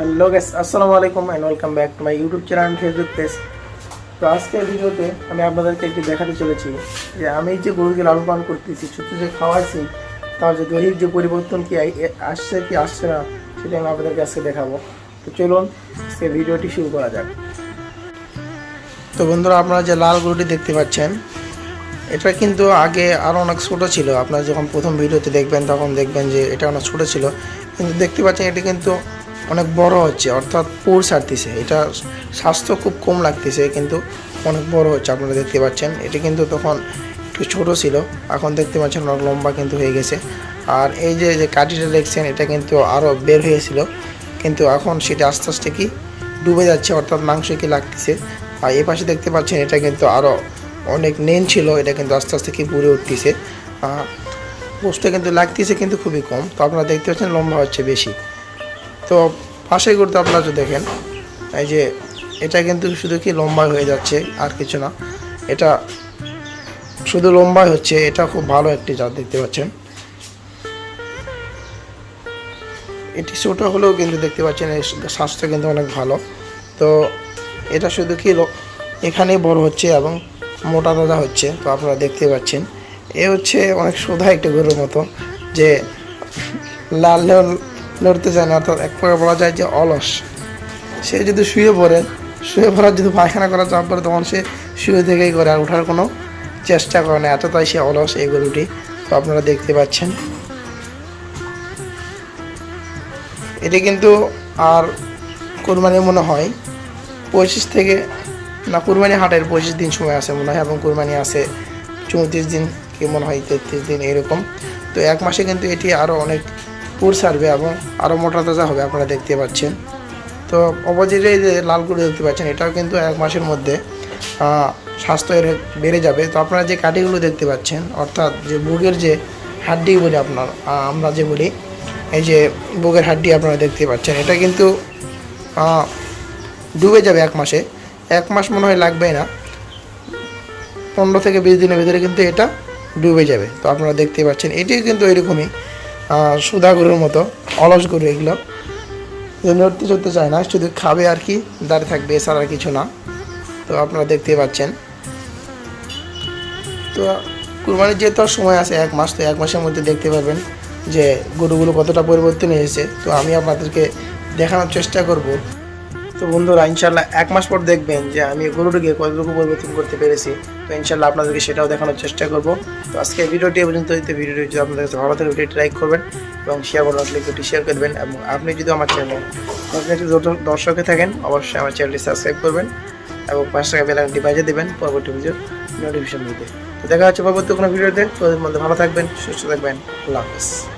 Hello guys আসসালামু আলাইকুম and welcome back to my YouTube channel Facebook page তো আজকের ভিডিওতে আমি আপনাদেরকে একটি দেখাতে চলেছি যে আমি যে গরুকে লালন পালন করতেছি ছোটো যে খাওয়াচ্ছি তার যে দৈহিক যে পরিবর্তন কি আসছে কি আসছে না, সেটা আমি আপনাদেরকে আজকে দেখাবো। তো চলুন সে ভিডিওটি শুরু করা যাক। তো বন্ধুরা, আপনারা যে লাল গরুটি দেখতে পাচ্ছেন, এটা কিন্তু আগে আরও অনেক ছোটো ছিল। আপনারা যখন প্রথম ভিডিওতে দেখবেন, তখন দেখবেন যে এটা অনেক ছোটো ছিল। কিন্তু দেখতে পাচ্ছেন, এটি কিন্তু অনেক বড় হচ্ছে, অর্থাৎ পুর ছাড়তেছে। এটা স্বাস্থ্য খুব কম লাগতেছে, কিন্তু অনেক বড় হচ্ছে, আপনারা দেখতে পাচ্ছেন। এটি কিন্তু তখন একটু ছোটো ছিল, এখন দেখতে পাচ্ছেন অনেক লম্বা কিন্তু হয়ে গেছে। আর এই যে যে কাঠিটা দেখছেন, এটা কিন্তু আরও বের হয়েছিল, কিন্তু এখন সেটা আস্তে আস্তে কি ডুবে যাচ্ছে, অর্থাৎ মাংস কি লাগতেছে। আর এই পাশে দেখতে পাচ্ছেন, এটা কিন্তু আরও অনেক নেন ছিল, এটা কিন্তু আস্তে আস্তে কি পুড়ে উঠতেছে। পোস্টে কিন্তু লাগতেছে, কিন্তু খুবই কম। তো আপনারা দেখতে পাচ্ছেন, লম্বা হচ্ছে বেশি। তো পাশে করতে আপনারা যদি দেখেন। এই যে, এটা কিন্তু শুধু কি লম্বাই হয়ে যাচ্ছে, আর কিছু না। এটা শুধু লম্বাই হচ্ছে, এটা খুব ভালো একটি জাত দেখতে পাচ্ছেন। এটি ছোটো হলেও কিন্তু দেখতে পাচ্ছেন, এর স্বাস্থ্য কিন্তু অনেক ভালো। তো এটা শুধু কি এখানেই বড় হচ্ছে এবং মোটা তাজা হচ্ছে, তো আপনারা দেখতে পাচ্ছেন। এ হচ্ছে অনেক সোধা একটা গরুর মতো, যে লাল লড়তে চায় না, অর্থাৎ এক প্রকার বলা যায় যে অলস। সে যদি শুয়ে পড়ে, শুয়ে পড়ার যদি পায়খানা করার চাপ পড়ে, তখন সে শুয়ে থেকেই করে আর ওঠার কোনো চেষ্টা করে না। এতটাই সে অলস এই গরুটি। তো আপনারা দেখতে পাচ্ছেন। এটি কিন্তু আর কোরবানি মনে হয় পঁচিশ থেকে না, কুরবানি হাটের পঁচিশ দিন সময় আছে মনে হয়, এবং কুরবানি আছে চৌত্রিশ দিন কি মনে হয় তেত্রিশ দিন এরকম। তো এক মাসে কিন্তু এটি আরও অনেক পুর সারবে এবং আরও মোটা তাজা হবে, আপনারা দেখতে পাচ্ছেন। তো অপোজিটে যে লাল গরু দেখতে পাচ্ছেন, এটাও কিন্তু এক মাসের মধ্যে স্বাস্থ্য বেড়ে যাবে। তো আপনারা যে কাঠিগুলো দেখতে পাচ্ছেন, অর্থাৎ যে বুকের যে হাড্ডি বলি আপনার আমরা যে বলি, এই যে বুকের হাড্ডি আপনারা দেখতে পাচ্ছেন, এটা কিন্তু ডুবে যাবে এক মাসে। এক মাস মনে হয় লাগবে না। পনেরো থেকে বিশ দিনের ভিতরে কিন্তু এটা ডুবে যাবে। তো আপনারা দেখতে পাচ্ছেন, এটিও কিন্তু এরকমই সুধা গরুর মতো, অলস গরু এগুলো। নড়তে চড়তে চায় না, শুধু খাবে আর কি, দাঁড়িয়ে থাকবে, এছাড়া আর কিছু না। তো আপনারা দেখতে পাচ্ছেন। তো কুরবানির যেহেতু সময় আছে, এক মাস, তো এক মাসের মধ্যে দেখতে পাবেন যে গরুগুলো কতটা পরিবর্তন হয়েছে। তো আমি আপনাদেরকে দেখানোর চেষ্টা করব। তো বন্ধুরা ইনশাল্লাহ এক মাস পর দেখবেন যে আমি গরুটিকে কতটুকু পরিবর্তন করতে পেরেছি। তো ইনশাল্লাহ আপনাদেরকে সেটাও দেখানোর চেষ্টা করব। তো আজকে ভিডিওটি পর্যন্ত। যদি ভিডিওটি যদি আপনাদের কাছে ভালো থাকে, ভিডিওটি লাইক করবেন এবং শেয়ার করবেন ভিডিওটি শেয়ার করবেন এবং আপনি যদি আমার চ্যানেল দর্শকে থাকেন, অবশ্যই আমার চ্যানেলটি সাবস্ক্রাইব করবেন এবং পাঁচ টাকা বেলাকানটি বাজিয়ে দেবেন পরবর্তী ভিডিও নোটিফিকেশন দিতে তো দেখা হচ্ছে পরবর্তী কোনো ভিডিওতে। তো মধ্যে ভালো থাকবেন, সুস্থ থাকবেন। আল্লাহ হাফিজ।